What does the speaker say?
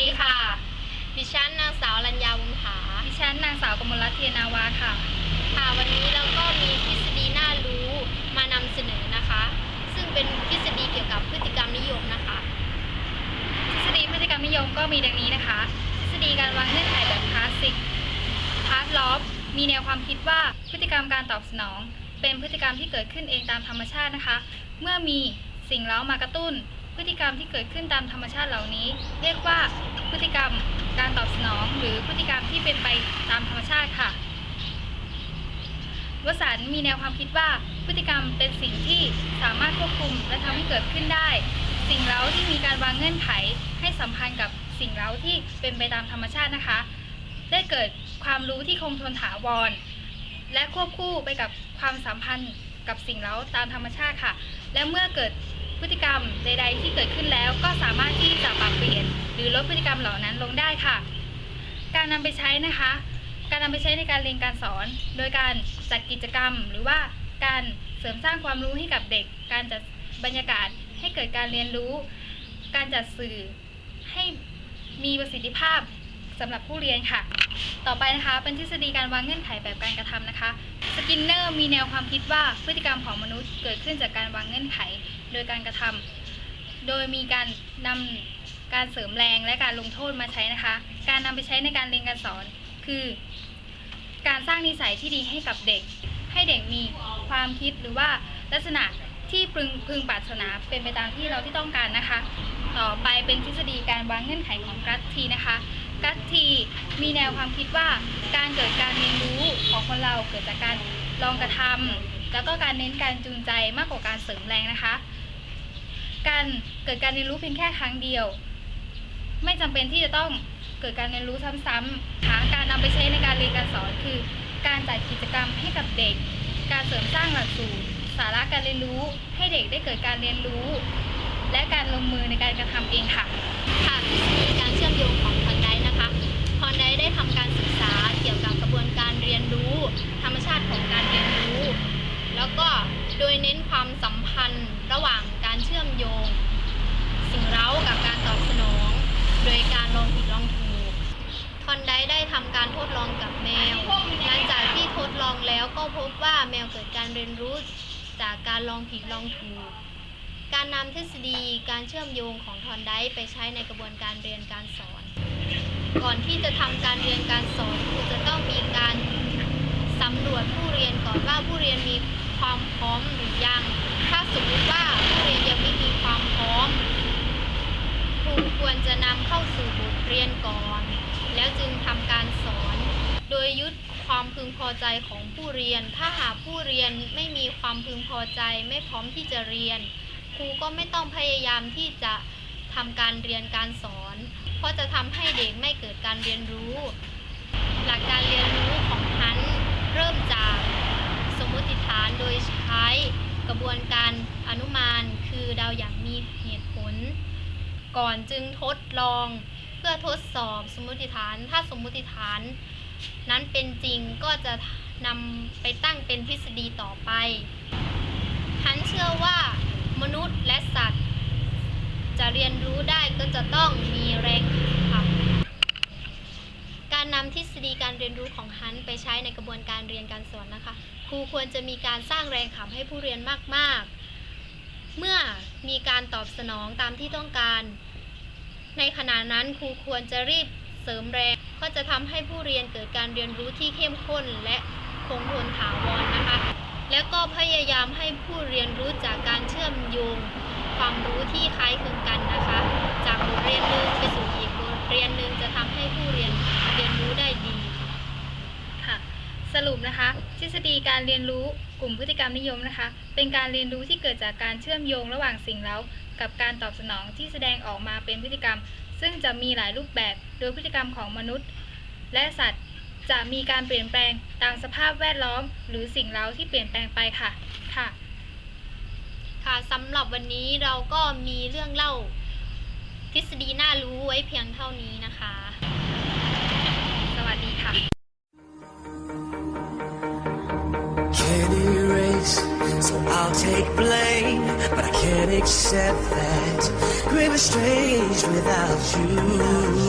ดีค่ะ ดิฉันนางสาวรัญญาวงศ์าดิฉันนางสาวกมลรัตนนาวาค่ะ ค่ะ วันนี้เราก็มีทฤษฎีน่ารู้มานำเสนอนะคะ ซึ่งเป็นทฤษฎีเกี่ยวกับพฤติกรรมนิยมนะคะ ทฤษฎีพฤติกรรมนิยมก็มีดังนี้นะคะ ทฤษฎีการวางเงื่อนไขแบบคลาสสิกพาร์ทลอฟมีแนวความคิดว่าพฤติกรรมการตอบสนอง เป็นพฤติกรรมที่เกิดขึ้นเองตามธรรมชาตินะคะ เมื่อมีสิ่งเร้ามากระตุ้น พฤติกรรมที่เกิดขึ้นตามธรรมชาติเหล่านี้ เรียกว่า พฤติกรรมการตอบสนอง หรือพฤติกรรมที่เป็นไปตามธรรมชาติค่ะวสันต์มีแนวความคิดว่าพฤติกรรมเป็นสิ่งที่สามารถควบคุมและทำให้เกิดขึ้นได้ สิ่งเร้าที่มีการวางเงื่อนไขให้สัมพันธ์กับสิ่งเร้าที่เป็นไปตามธรรมชาตินะคะ ได้เกิดความรู้ที่คงทนถาวร และควบคู่ไปกับความสัมพันธ์กับสิ่งเร้าตามธรรมชาติค่ะ และเมื่อเกิด พฤติกรรมใด ๆ ที่เกิดขึ้นแล้วก็สามารถที่จะปรับเปลี่ยน หรือลดพฤติกรรมเหล่านั้นลงได้ค่ะ การนำไปใช้นะคะ การนำไปใช้ในการเรียนการสอน โดยการจัดกิจกรรม หรือว่าการเสริมสร้างความรู้ให้กับเด็ก การจัดบรรยากาศให้เกิดการเรียนรู้ การจัดสื่อให้มีประสิทธิภาพสำหรับผู้เรียนค่ะ ต่อไปนะคะ เป็นทฤษฎีการวางเงื่อนไขแบบการกระทำนะคะ สกินเนอร์มีแนวความคิดว่าพฤติกรรมของมนุษย์เกิดขึ้นจากการวางเงื่อนไข โดยการกระทำโดยมีการนำการเสริมแรงและการลงโทษมาใช้นะคะ การนำไปใช้ในการเรียนการสอนคือ การสร้างนิสัยที่ดีให้กับเด็ก ให้เด็กมีความคิดหรือว่าลักษณะที่พึงพึงปรารถนาเป็นไปตามที่เราที่ต้องการนะคะ ต่อไปเป็นทฤษฎีการวางเงื่อนไขของกัตทีนะคะ กัตทีมีแนวความคิดว่าการเกิดการเรียนรู้ของคนเราเกิดจากการลองกระทำแล้วก็การเน้นการจูงใจมากกว่าการเสริมแรงนะคะ การเกิดการเรียนรู้เพียงแค่ครั้งเดียว ไม่จำเป็นที่จะต้องเกิดการเรียนรู้ซ้ำๆหาการนำไปใช้ในการเรียนการสอนคือ การจัดกิจกรรมให้กับเด็ก การเสริมสร้างหลักสูตรสาระการเรียนรู้ให้เด็กได้เกิดการเรียนรู้ และการลงมือในการกระทำเองค่ะค่ะทฤษฎีการเชื่อมโยงของทอนไดนะคะทอนไดได้ทำการศึกษาเกี่ยวกับกระบวนการเรียนรู้ ธรรมชาติของการเรียนรู้ แล้วก็โดยเน้นความสัมพันธ์ระหว่างการเชื่อมโยง สิ่งเร้ากับการตอบสนอง โดยการ ลองผิดลองถูกทอนไดได้ทำการทดลองกับแมว หลังจากที่ทดลองแล้วก็พบว่าแมวเกิดการเรียนรู้จากการลองผิดลองถูก การนำทฤษฎีการเชื่อมโยงของทอนไดไปใช้ในกระบวนการเรียนการสอน ก่อนที่จะทำการเรียนการสอนครูจะต้องมีการสำรวจผู้เรียนก่อนว่าผู้เรียนมีความพร้อมหรือยัง ถ้าสมมติว่าผู้เรียนยังไม่มีความพร้อม ควรจะนำเข้าสู่บทเรียนก่อน แล้วจึงทำการสอน โดยยึดความพึงพอใจของผู้เรียน ถ้าหากผู้เรียนไม่มีความพึงพอใจไม่พร้อมที่จะเรียน ครูก็ไม่ต้องพยายามที่จะทำการเรียนการสอน เพราะจะทำให้เด็กไม่เกิดการเรียนรู้ หลักการเรียนรู้ของฮันเริ่มจากสมมติฐานโดยใช้กระบวนการอนุมานคือเดาอย่างมีเหตุผล ก่อนจึงทดลองเพื่อทดสอบสมมติฐาน ถ้าสมมติฐาน นั้นเป็นจริงก็จะนำไปตั้งเป็นทฤษฎีต่อไปฮันเชื่อว่ามนุษย์และสัตว์ จะเรียนรู้ได้ก็จะต้องมีแรงขับ การนำทฤษฎีการเรียนรู้ของฮันไปใช้ในกระบวนการเรียนการสอนนะคะ ครูควรจะมีการสร้างแรงขับให้ผู้เรียนมากๆ เมื่อมีการตอบสนองตามที่ต้องการ ในขณะนั้นครูควรจะรีบเสริมแรง ก็จะทำให้ผู้เรียนเกิดการเรียนรู้ที่เข้มข้นและคงทนถาวรนะคะ แล้วก็พยายามให้ผู้เรียนรู้จากการเชื่อมโยง ความรู้ที่คล้ายคลึงกันนะคะ จากบทเรียนหนึ่งไปสู่อีกบทเรียนหนึ่งจะทำให้ผู้เรียนเรียนรู้ได้ดี สรุปนะคะ ทฤษฎีการเรียนรู้กลุ่มพฤติกรรมนิยมนะคะ เป็นการเรียนรู้ที่เกิดจากการเชื่อมโยงระหว่างสิ่งเร้ากับการตอบสนองที่แสดงออกมาเป็นพฤติกรรม ซึ่งจะมีหลายรูปแบบโดยพฤติกรรมของมนุษย์ และสัตว์จะมีการเปลี่ยนแปลงตามสภาพแวดล้อม หรือสิ่งเร้าที่เปลี่ยนแปลงไปค่ะค่ะ ค่ะสำหรับวันนี้เราก็มีเรื่องเล่า ทฤษฎีน่ารู้ไว้เพียงเท่านี้นะคะ สวัสดีค่ะ take blame. But I can't accept that. Grief is strange without you.